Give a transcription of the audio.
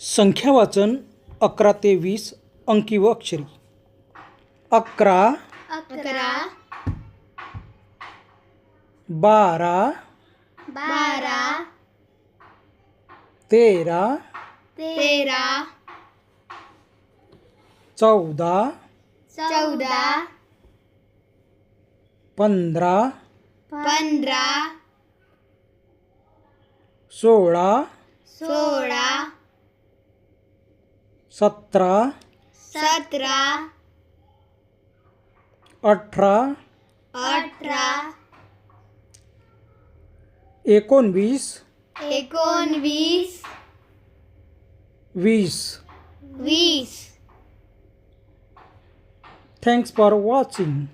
संख्या वाचन अकरा ते वीस अंकी व अक्षरी. अकरा अकरा बारा बारा तेरा तेरा चौदा चौदा पंधरा पंधरा सोळा सोळा सत्रह सत्रह अठारह अठारह एकोनवीस एकोनवीस वीस। वीस। Thanks for watching